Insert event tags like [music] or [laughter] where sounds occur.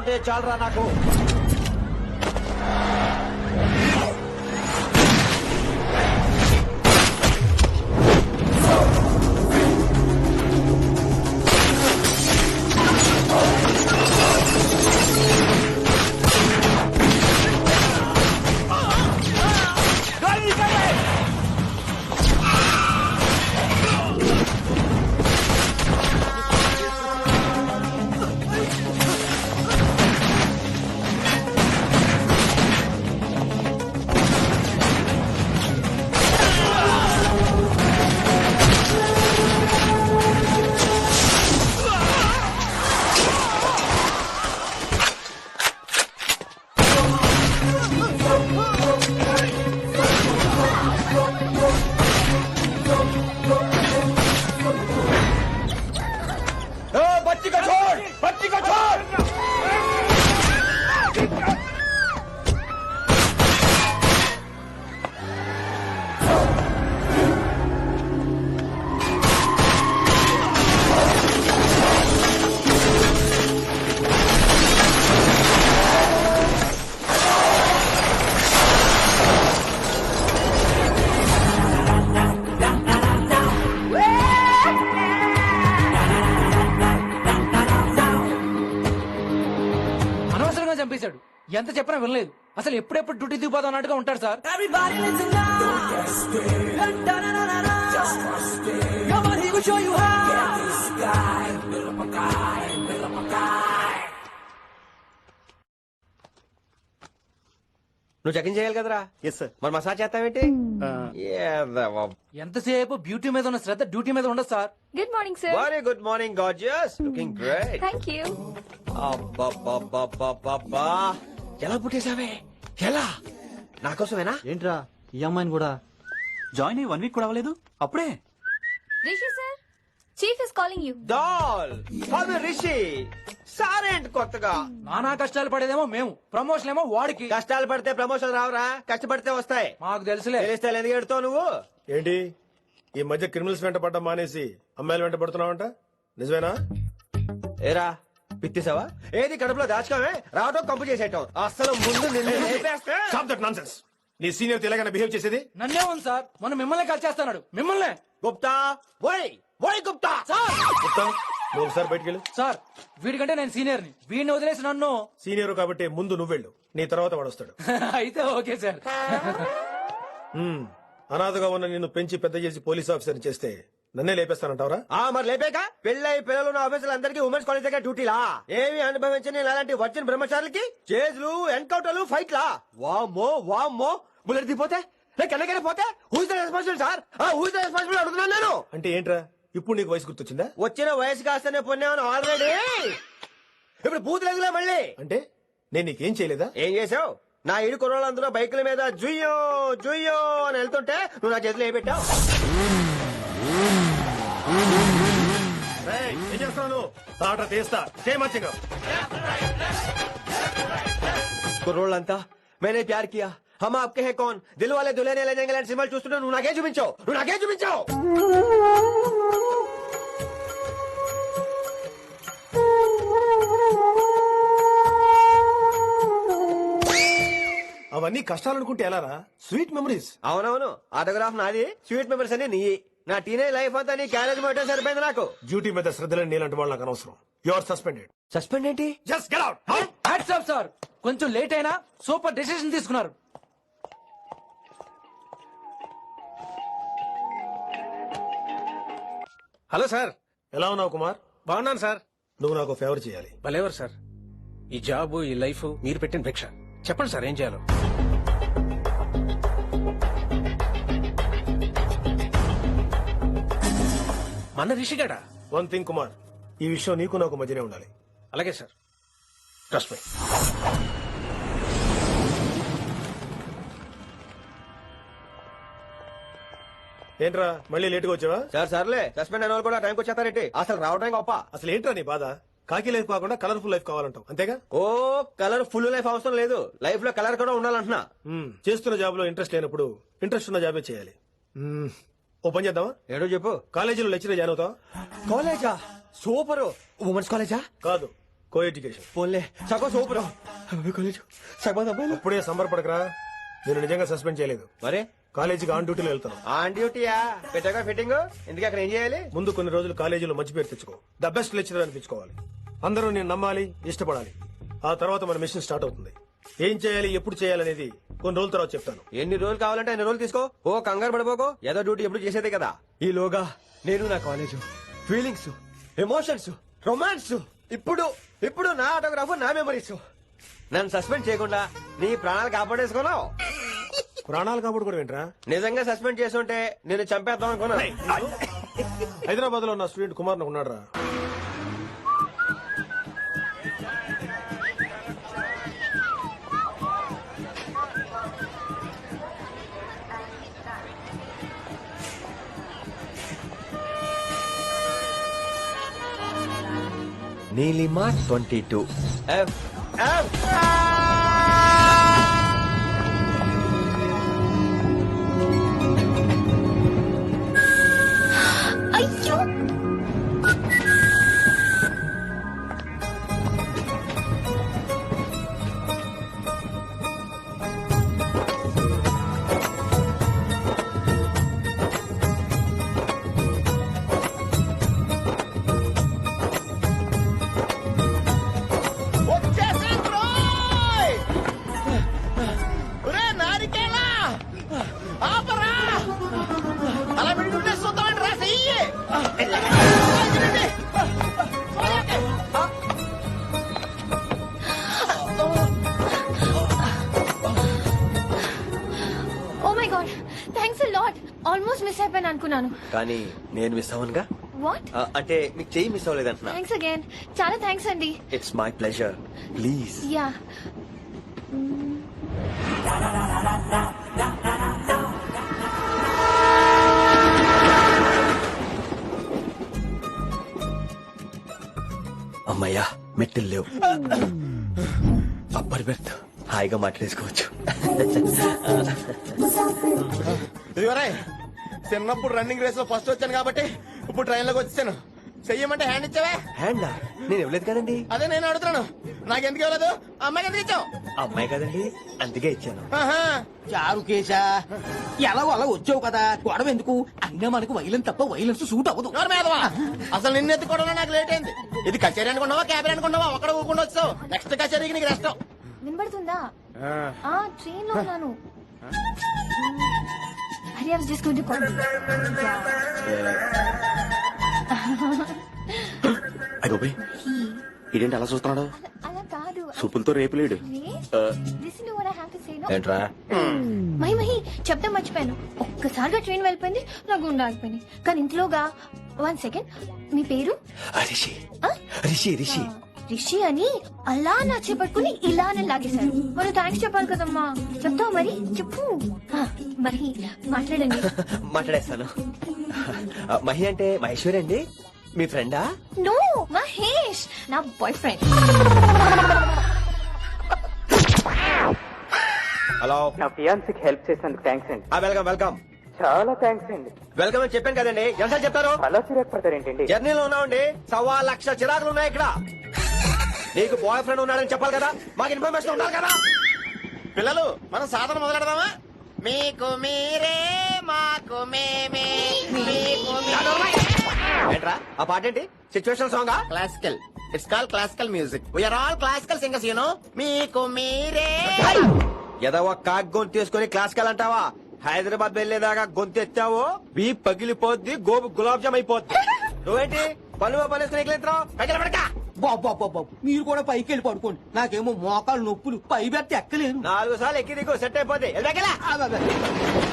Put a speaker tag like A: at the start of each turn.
A: ఉంటే చాలరా నాకు?
B: Get ఎంత చెప్పినా వినలేదు. అసలు ఎప్పుడెప్పుడు డ్యూటీ దిగిపోదాం అన్నట్టుగా ఉంటాడు సార్.
A: నువ్వు చెకింగ్ చేయాలి కదరా?
C: ఎస్ సార్
A: మరి మసాజ్ చేస్తావేంటి? ఏదవ్వ.
B: ఎంతసేపు బ్యూటీ మీద ఉన్న శ్రద్ధ డ్యూటీ మీద ఉండదు sir.
D: Good morning sir
A: very good morning gorgeous looking great
D: thank you
A: ఎలా పుట్టేశావే? ఎలా? నా కోసమేనా?
C: ఏంట్రా ఈ అమ్మాయిని కూడా?
E: జాయిన్ అయ్యి వన్ వీక్ కూడా అవ్వలేదు? అప్పుడే?
D: Rishi sir chief is calling you.
A: Doll for Rishi. సారేంటి కొత్తగా?
B: నానా కష్టాలు పడేదేమో మేము. ప్రమోషన్ ఏమో వాడికి.
A: కష్టాలు పడితే ప్రమోషన్ రావురా కష్టపడితే వస్తాయి.
B: మాకు తెలుసులే.
A: తెలిస్తే ఎందుకు ఎడుతావు నువ్వు?
F: ఏంటి? ఈ మధ్య క్రిమినల్స్ వెంట పడ్డం మానేసి అమ్మాయిలు వెంట పడుతున్నావంట? నిజమేనా?
A: ఏరా పిత్తిసావా ఏది కడుపులో దాచుకోవే? రావటం కంపు చేసేయటం. అసలు ముందు నిన్ను లేపేస్తే
F: స్టాప్ దట్ నాన్సెన్స్ నీ సీనియర్ తెలంగాణ బిహేవ్ చేసేది?
B: నన్నే ఉంది సార్. మనం మిమ్మల్ని కాల్ చేస్తున్నాడు మిమ్మల్ని.
A: గుప్తా? ఓయ్! ఓయ్ గుప్తా!
B: సార్!
F: గుప్తా నువ్వు ఒకసారి బయటికి వెళ్ళు
B: సార్ వీడికంటే నేను సీనియర్ని వీడిని వదిలేసి నన్ను
F: సీనియర్ కాబట్టి ముందు నువ్వు వెళ్ళు నీ తర్వాత వాడు వస్తాడు. [laughs]
B: అయితే ఓకే సార్.
F: అనాథగా ఉన్న నిన్ను పెంచి పెద్ద చేసి పోలీస్ ఆఫీసర్ చేస్తే నన్నే లేపేస్తానంటావరా?
A: ఆ మరి లేపాక పెళ్ళై పిల్లలు ఉన్న ఆఫీసులు అందరికీ ఉమెన్స్ కాలేజ్ దగ్గర డ్యూటీలా? ఏమి అనుభవించని అలాంటి వచ్చిన బ్రహ్మచారులకి చేజ్లు ఎన్కౌంటర్లు ఫైట్లా? వామ్మో వామ్మో. బుల్లెట్ దిగిపోతే? లేక పోతే? Who's the responsible sir who's the responsible అడుగుతున్నాను నేను.
F: అంటే ఏంట్రా? ఇప్పుడు నీకు వయసు గుర్తొచ్చిందా?
A: వచ్చిన వయసు కాస్తనే పొన్నాను ఆల్రెడీ ఇప్పుడు బూత్ లేదులే మళ్ళీ?
F: అంటే నేను నీకేం చేయలేదా?
A: ఏం చేసావు? నా ఇరు కుర్రోళ్ళందరూ బైకుల మీద జుయ్యో జుయ్యో అని వెళ్తుంటే నువ్వు నా చేతిలో ఏ పెట్టావు?
F: ఏం చేస్తున్నాను తాట తీస్తా. చేయమచ్చగా
A: కుర్రోళ్ళంతా మేనే ప్యార్ కియా. హమ్ ఆప్కే హే కౌన్? దిల్ వాలే దులేనే లే జాయేంగే లాంటి సినిమాలు చూస్తుంటే నువ్వు నాకే చూపించావు? నువ్వు నాకే చూపించావు?
F: అవన్నీ కష్టాలనుకుంటే ఎలారా? స్వీట్ మెమరీస్
A: అవునవును. ఆటోగ్రాఫ్ నాది. స్వీట్ మెమరీస్ అన్ని నీ నా టీనేజ్ లైఫ్ అంతా నీ క్యారేజ్ మొట్టే సరిపోయింది నాకు.
F: డ్యూటీ మీద శ్రద్ధలేని నీలాంటి వాళ్ళు నాకు అనవసరం. యు ఆర్ సస్పెండెడ్
A: సస్పెండ్ ఏంటి?
F: Just get out
B: hats off sir కొంచెం లేట్ అయినా సూపర్ డెసిషన్ తీసుకున్నారు.
G: హలో సార్
F: ఎలా ఉన్నావు కుమార్?
G: బాగున్నాను సార్
F: నువ్వు నాకు ఫేవర్ చేయాలి.
G: భలేవారు సార్ ఈ జాబ్ ఈ లైఫ్ మీరు పెట్టిన భిక్ష. చెప్పండి సార్ ఏం చేయాలో? మన రిషిగాడా?
F: వన్ థింగ్ కుమార్ ఈ విషయం నీకు నాకు మధ్యనే ఉండాలి.
G: అలాగే సార్. ట్రస్ట్ మీ
F: ఏంట్రా మళ్ళీ లేటుగా వచ్చావా?
A: సార్ సర్లే. సస్పెండ్ అయిన వాళ్ళు కూడా టైంకి వచ్చేస్తారేంటి? అసలు రావడం గొప్ప?
F: అసలు ఏంట్రా నీ బాధ? కాకి లైఫ్ కాకుండా కలర్ఫుల్ లైఫ్ కావాలంటావు. అంతేగా?
A: ఓ కలర్ ఫుల్ లైఫ్ అవసరం లేదు. లైఫ్లో కలర్ కూడా ఉండాలంటున్నా.
F: చేస్తున్న జాబ్లో ఇంట్రెస్ట్ లేనప్పుడు ఇంట్రెస్ట్ ఉన్న జాబే చేయాలి. ఓ పని చేద్దామా?
A: ఏడో చెప్పు.
F: కాలేజీలో లెక్చర్ జాయిన్ అవుతావా?
A: కాలేజా? సూపర్. ఉమెన్స్ కాలేజా?
F: కాదు కో ఎడ్యుకేషన్
A: పోన్లే. సగం సూపర్. కాలేజ్. సగం
F: అప్పుడే సంబరపడకరా. నేను నిజంగా సస్పెండ్ చేయలేదు.
A: మరే?
F: కాలేజీకి ఆన్ డ్యూటీలో వెళ్తాను
A: ఆన్ డ్యూటీయా? పెట్టాక ఫిట్టింగ్? ఎందుకు అక్కడ ఏం చేయాలి?
F: ముందు కొన్ని రోజులు కాలేజీలో మంచి పేరు తెచ్చుకో. ద బెస్ట్ లెక్చరర్ అనిపించుకోవాలి. అందరూ నేను నమ్మాలి ఇష్టపడాలి. ఆ తర్వాత మన మిషన్ స్టార్ట్ అవుతుంది. ఏం చేయాలి ఎప్పుడు చేయాలనేది కొన్ని రోజుల తర్వాత చెప్తాను.
A: ఎన్ని రోజులు కావాలంటే ఎన్ని రోజులు తీసుకో. ఓ కంగారు పడిపోకో ఏదో డ్యూటీ ఎప్పుడు చేసేదే కదా. ఈలోగా నేను నా కాలేజ్ ఫీలింగ్స్ ఎమోషన్స్ రొమాన్స్ ఇప్పుడు ఇప్పుడు నా ఆటోగ్రాఫ్ నా మెమరీస్ నన్ను సస్పెండ్ చేయకుండా నీ ప్రాణాలు కాపాడేసుకున్నావు.
F: ప్రాణాలు కాబట్టి కూడా ఏంట్రా?
A: నిజంగా సస్పెండ్ చేస్తుంటే నేను చంపేద్దాం అనుకున్నా
F: హైదరాబాద్లో నా స్టూడెంట్ కుమార్ ఉన్నాడు రా
A: Neelima twenty two. F F
D: అనుకున్నాను
A: కానీ నేను మిస్ అవ్వనుగా?
D: వాట్
A: ఆ, అంటే మీకు చెయ్యి మిస్ అవ్వలేదంటున్నా.
D: థ్యాంక్స్ అగైన్ చాలా థ్యాంక్స్ అండి.
A: It's my pleasure please
D: yeah
A: అమ్మయ్యా మెట్టులు లేవు. అప్పర్ బెర్త్ హాయిగా మాట్లాడేసుకోవచ్చు.
C: ఇదిగోరే చిన్నప్పుడు రన్నింగ్ రేస్లో ఫస్ట్ వచ్చాను కాబట్టి ఇప్పుడు ట్రైన్లోకి వచ్చాను చెయ్యమంటే హ్యాండ్ ఇచ్చావే?
A: హ్యాండ్ నేను ఇవ్వలేదు కదండి.
C: అదే నేను అడుగుతున్నాను. నాకెందుకు ఇవ్వలేదు? అమ్మాయికి ఎందుకు ఇచ్చావు?
A: అమ్మాయి కదండి అందుకే ఇచ్చాను.
C: ఆహా.
B: చారు కేశా ఎలా అలా వచ్చావు కదా? గొడవ ఎందుకు? అయినా మనకు వైలెన్స్ తప్ప వైలెన్స్ సూట్ అవ్వదు.
C: అసలు నిన్ను ఎత్తుకోవడం నాకు లేట్ అయింది. ఇది కచేరీ అనుకున్నావా క్యాబిన్ అనుకున్నావా? ఒక్కడ ఊకుండా వచ్చావు. నెక్స్ట్ కచేరీకి నీకు రెస్ట్
D: వినబడుతుందా? ఆ. ట్రైన్లో ఉన్నాను. Hari was just going to call
C: అయ్యోబే ఇదేంటి అలా చూస్తున్నాడు?
D: అలా కాదు.
C: సూపులతో రేపులేడు
D: I have to say no
A: ఏంట్రా?
D: మహి మహి చెప్తే మర్చిపోయాను. ఒక్కసారిగా ట్రైన్ వెళ్ళిపోయింది నా గుండె ఆగిపోయింది. కానీ ఇంట్లోగా వన్ సెకండ్ మీ పేరు?
A: రిషి.
D: ఆ?
A: రిషి రిషి.
D: రిషి అని అలా నా చేపట్టుకుని ఇలానే లాగేశారు మరి థ్యాంక్స్ చెప్పాలి కదమ్మా. చెప్తావు మరి? చెప్పు. ఆ, మరి మాట్లాడండి. [laughs]
A: మాట్లాడేస్తాను. మహి అంటే మహేశ్వరి అండి? మీ ఫ్రెండా?
D: నో మహేష్ నా బాయ్ ఫ్రెండ్
A: హలో.
H: నా ఫియాన్సీకి హెల్ప్ చేసినందుకు థ్యాంక్స్ అండి.
A: వెల్కమ్ వెల్కమ్
H: చాలా థ్యాంక్స్ అండి.
A: వెల్కమ్ అని చెప్పాను కదండి. ఎంత చెప్తారు?
H: అలా చిరాకు పడతారేంటండి
A: జర్నీలో ఉన్నామండి సవా లక్ష చిరాకులు ఉన్నాయి ఇక్కడ. నీకు బాయ్ ఫ్రెండ్ ఉన్నాడని చెప్పాలి కదా? మాకు ఇన్ఫర్మేషన్ ఉండాలి కదా?
C: పిల్లలు మనం సాధన మొదలెడదామా? మీకు మీరే మాకు మేమే మీకు
A: ఏంట్రా? ఆ పాట ఏంటి? Situation song
C: classical it's call classical music we are all classical singers you know మీకు మీరే.
A: ఏదో ఒక కాక్ గొంతు తీసుకొని క్లాసికల్ అంటావా? హైదరాబాద్ వెళ్ళేదాకా గొంతు ఎత్తావో? బీ పగిలిపోద్ది గోబు గులాబ్ జామ్ అయిపోద్ది. [laughs] నువ్వేంటి? పనులు పని వేసుకుని ఎక్కలేదురావు
B: బాబు మీరు కూడా పైకి వెళ్ళి పడుకోండి. నాకేమో మోకాలు నొప్పులు. పై బెత్త ఎక్కలేను.
A: నాలుగు సార్లు ఎక్కి దిగు సెట్
B: బాబా.